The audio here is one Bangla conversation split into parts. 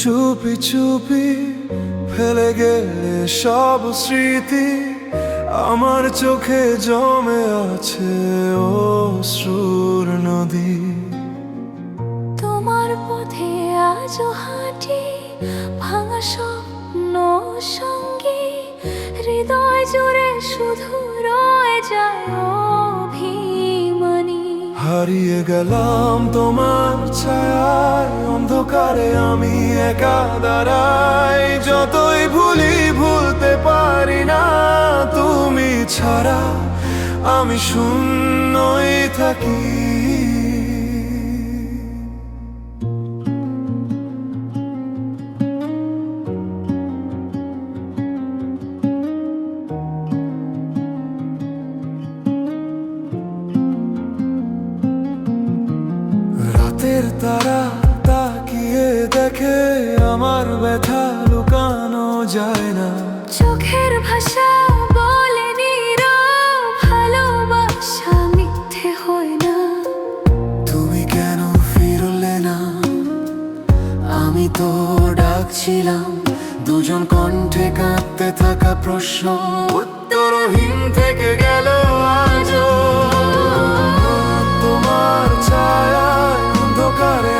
চুপি চুপি, ফেলে গেলে সব স্মৃতি, আমার চোখে জমে আছে অশ্রুর নদী। তোমার পথে আজও হাঁটি ভাঙা স্বপ্ন সঙ্গে, হৃদয় জুড়ে শুধু রয়ে যায় হারিয়ে গেলাম তোমার ছায়ায়, অন্ধকারে আমি একা দাঁড়াই। যতই ভুলি ভুলতে পারি না, তুমি ছাড়া আমি শূন্যই থাকি। ব্যথা লুকানো যায় না। চোখের ভাষা বলেনি ভালোবাসা মিথ্যে হয় না। তুমি কেন ফিরলে না? আমি তো ডাকছিলাম দুজন কণ্ঠে কাঁদতে থাকা প্রশ্ন। উত্তরহীন থেকে গেল আজও তোমার ছায়ায় অন্ধকারে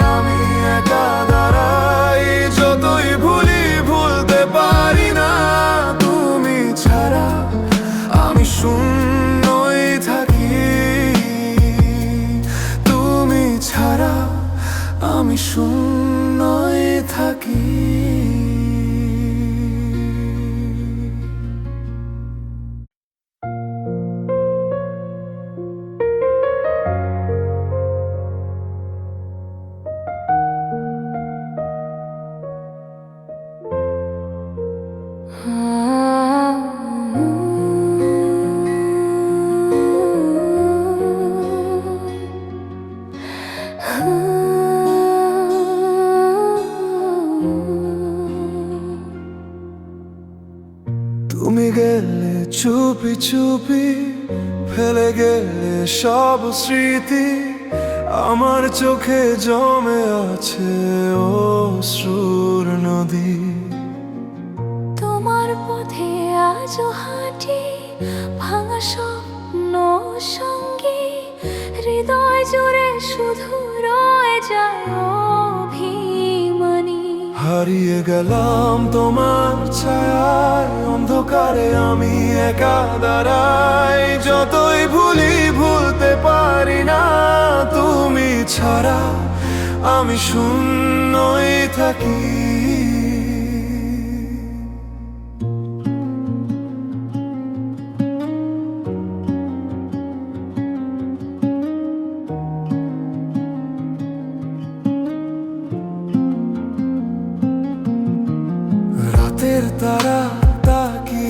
থাকি গেলে চুপি চুপি, ফেলে গেলে সব স্মৃতি, আমার চোখে জমে আছে ও সুর নদী। তোমার পথে আজও হাঁটি, ভাঙা স্বপ্ন সঙ্গে, হৃদয় জুড়ে শুধু রয়ে যায় হারিয়ে গেলাম তোমার ছায়ায়, অন্ধকারে আমি একা দাঁড়াই। যতই ভুলি ভুলতে পারি না, তুমি ছাড়া আমি শূন্যই থাকি।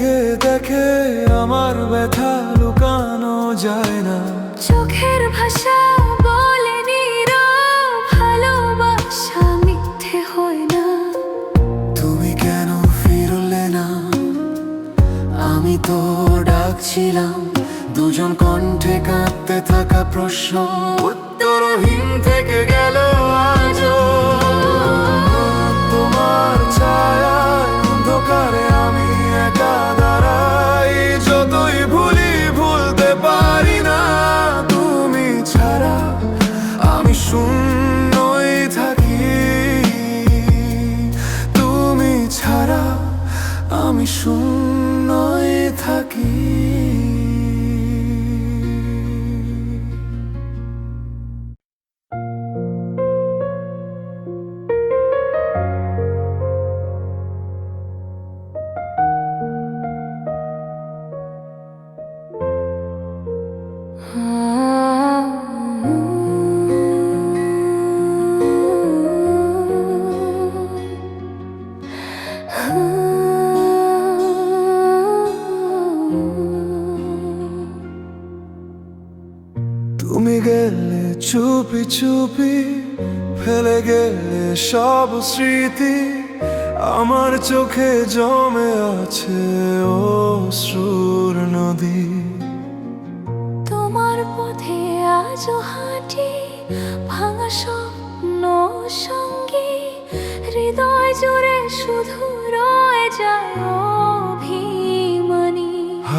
তাকিয়ে দেখে আমার ব্যথা লুকানো যায় না। চোখের ভাষা বলেনি ভালোবাসা মিথ্যে হয় না। তুমি কেন ফিরলে না? আমি তো ডাকছিলাম দুজন কণ্ঠে কাঁদতে থাকা প্রশ্ন। উত্তরহীন থেকে গেল তুমি গেলে চুপি চুপি, ফেলে গেলে সব স্মৃতি, আমার চোখে জমে আছে অশ্রুর নদী। তোমার পথে আজও হাঁটি, ভাঙা স্বপ্ন সঙ্গে, হৃদয় জুড়ে শুধু রয়ে যায়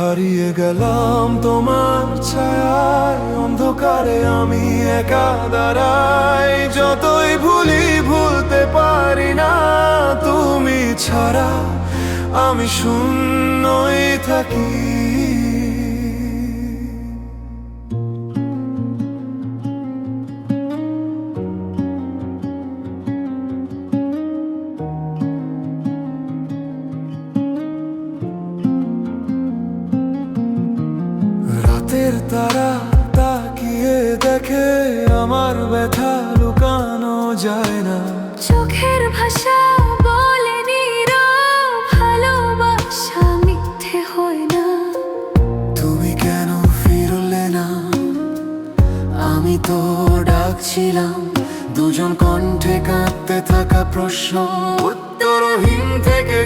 হারিয়ে গেলাম তোমার ছায় অন্ধকারে আমি একা দাঁড়াই। যতই ভুলি ভুলতে পারি না, তুমি ছাড়া আমি শূন্যই থাকি। রাতের তারা তাকিয়ে দেখে আমার ব্যথা লুকানো যায় না। চোখের ভাষা বলেনি ভালোবাসা মিথ্যে হয় না। তুমি কেন ফিরলে না? আমি তো ডাকছিলাম দুজন কণ্ঠে কাঁদতে থাকা প্রশ্ন উত্তরহীন থেকে